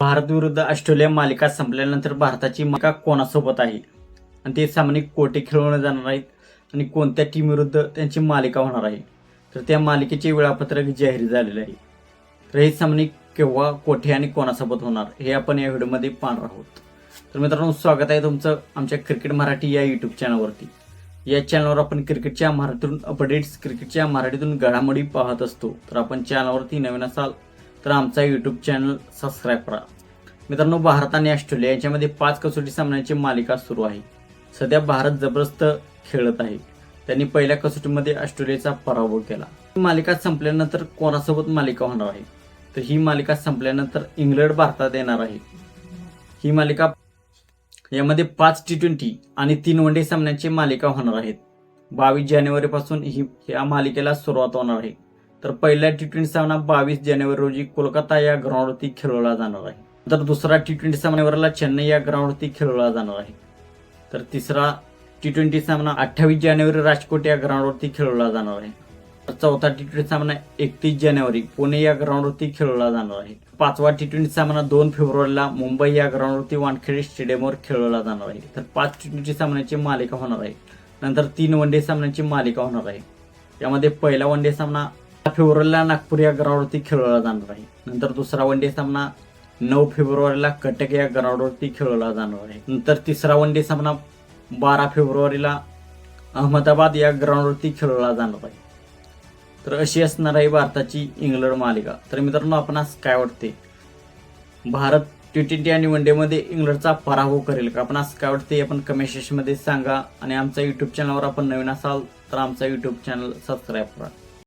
भारत विरुद्ध ऑस्ट्रेलिया मालिका संपल्यानंतर भारताची मालिका कोणासोबत आहे? आणि ते सामने कोठे खेळवले जाणार आहेत? आणि कोणत्या टीम विरुद्ध त्यांची मालिका होणार आहे? तर त्या मालिकेचे वेळापत्रक जाहीर झालेले आहे. तर हे सामने केव्हा कोठे आणि कोणासोबत होणार हे आपण या व्हिडिओमध्ये पाहणार आहोत. तर मित्रांनो स्वागत आहे तुमचं आमच्या क्रिकेट मराठी या यूट्यूब चॅनलवरती या चॅनलवर आपण क्रिकेटच्या मराठीतून अपडेट्स क्रिकेटच्या मराठीतून घडामोडी पाहत असतो. तर आपण चॅनलवरती नवीन असाल तर आमचा यूट्यूब चॅनल सबस्क्राईब करा. मित्रांनो भारत आणि ऑस्ट्रेलिया यांच्यामध्ये पाच कसोटी सामन्यांची मालिका सुरू आहे. सध्या भारत जबरदस्त खेळत आहे. त्यांनी पहिल्या कसोटीमध्ये ऑस्ट्रेलियाचा पराभव केला. ही मालिका संपल्यानंतर कोणासोबत मालिका होणार आहे? तर ही मालिका संपल्यानंतर इंग्लंड भारतात येणार आहे. ही मालिका यामध्ये पाच टी ट्वेंटी आणि तीन वन डे सामन्यांची मालिका होणार आहेत. बावीस जानेवारीपासून ही या मालिकेला सुरुवात होणार आहे. तर पहिला टी ट्वेंटी सामना बावीस जानेवारी रोजी कोलकाता या ग्राउंडवरती खेळवला जाणार आहे. तर दुसरा टी ट्वेंटी सामन्यावरला चेन्नई या ग्राउंडवरती खेळवला जाणार आहे. तर तिसरा टी ट्वेंटी सामना अठ्ठावीस जानेवारी राजकोट या ग्राउंडवरती खेळवला जाणार आहे. तर चौथा टी ट्वेंटी सामना एकतीस जानेवारी पुणे या ग्राउंडवरती खेळवला जाणार आहे. पाचवा टी ट्वेंटी सामना दोन फेब्रुवारीला मुंबई या ग्राउंडवरती वानखेडे स्टेडियमवर खेळवला जाणार आहे. तर पाच टी ट्वेंटी सामन्याची मालिका होणार आहे. नंतर तीन वन डे सामन्यांची मालिका होणार आहे. यामध्ये पहिला वन डे सामना फेब्रुवारीला नागपूर या ग्राउंडवरती खेळवला जाणार आहे. नंतर दुसरा वन डे सामना नऊ फेब्रुवारीला कटक या ग्राउंडवरती खेळवला जाणार आहे. नंतर तिसरा वन डे सामना बारा फेब्रुवारीला अहमदाबाद या ग्राउंडवरती खेळवला जाणार आहे. तर अशी असणार आहे भारताची इंग्लंड मालिका. तर मित्रांनो आपणास काय वाटते भारत टी ट्वेंटी आणि वन डेमध्ये इंग्लंडचा पराभव करेल का? आपणास काय वाटते आपण कमेंट सेक्शनमध्ये सांगा आणि आमच्या यूट्यूब चॅनलवर आपण नवीन असाल तर आमचा यूट्यूब चॅनल सबस्क्राईब करा.